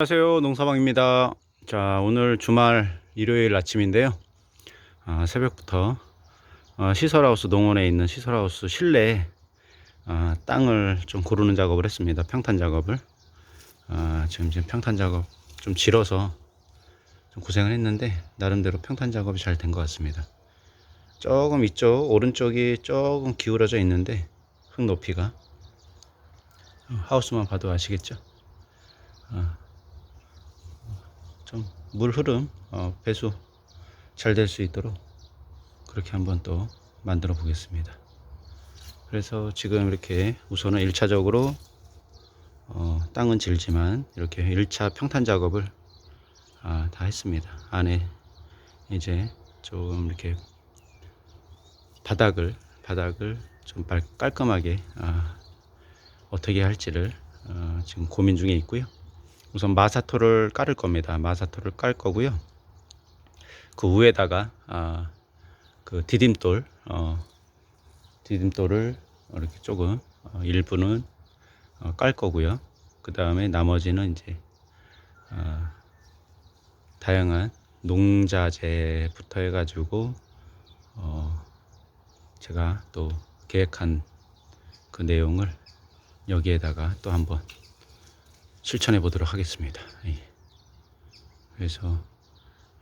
안녕하세요. 농사방입니다. 자 오늘 주말 일요일 아침인데요. 아, 새벽부터 어, 시설하우스 농원에 있는 시설하우스 실내에 아, 땅을 좀 고르는 작업을 했습니다. 평탄 작업을. 아, 지금 지금 평탄 작업 좀 질어서 좀 고생을 했는데 나름대로 평탄 작업이 잘 된 것 같습니다. 조금 이쪽 오른쪽이 조금 기울어져 있는데 흙 높이가. 어, 하우스만 봐도 아시겠죠 좀 물 흐름 어, 배수 잘 될 수 있도록 그렇게 한번 또 만들어 보겠습니다. 그래서 지금 이렇게 우선은 1차적으로 어, 땅은 질지만 이렇게 1차 평탄 작업을 아, 다 했습니다. 안에 이제 좀 이렇게 바닥을 바닥을 좀 깔- 깔끔하게 아, 어떻게 할지를 어, 지금 고민 중에 있고요. 우선 마사토를 깔을 겁니다. 마사토를 깔 거고요. 그 위에다가 아, 그 디딤돌, 어, 디딤돌을 이렇게 조금 어, 일부는 어, 깔 거고요. 그 다음에 나머지는 이제 아, 다양한 농자재부터 해가지고 어, 제가 또 계획한 그 내용을 여기에다가 또 한번 실천해 보도록 하겠습니다. 예. 그래서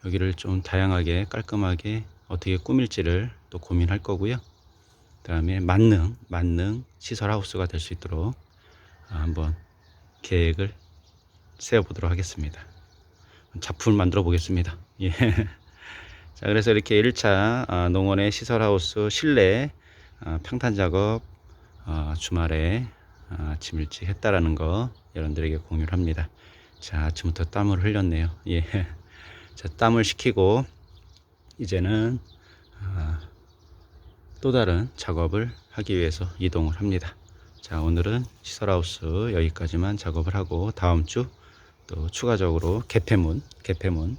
여기를 좀 다양하게 깔끔하게 어떻게 꾸밀지를 또 고민할 거고요. 그 다음에 만능 만능 시설 하우스가 될 수 있도록 아, 한번 계획을 세워 보도록 하겠습니다. 작품을 만들어 보겠습니다. 예. 자, 그래서 이렇게 1차 아, 농원의 시설 하우스 실내 아, 평탄 작업 어, 주말에 아, 아침 일찍 했다라는 거 여러분들에게 공유를 합니다. 자, 아침부터 땀을 흘렸네요. 예. 자, 땀을 식히고 이제는 아, 또 다른 작업을 하기 위해서 이동을 합니다. 자, 오늘은 시설하우스 여기까지만 작업을 하고 다음 주 또 추가적으로 개폐문, 개폐문,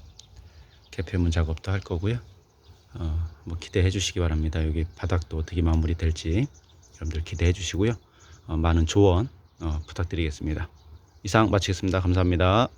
개폐문 작업도 할 거고요. 어, 뭐 기대해 주시기 바랍니다. 여기 바닥도 어떻게 마무리될지 여러분들 기대해 주시고요. 어, 많은 조언 어, 부탁드리겠습니다. 이상 마치겠습니다. 감사합니다.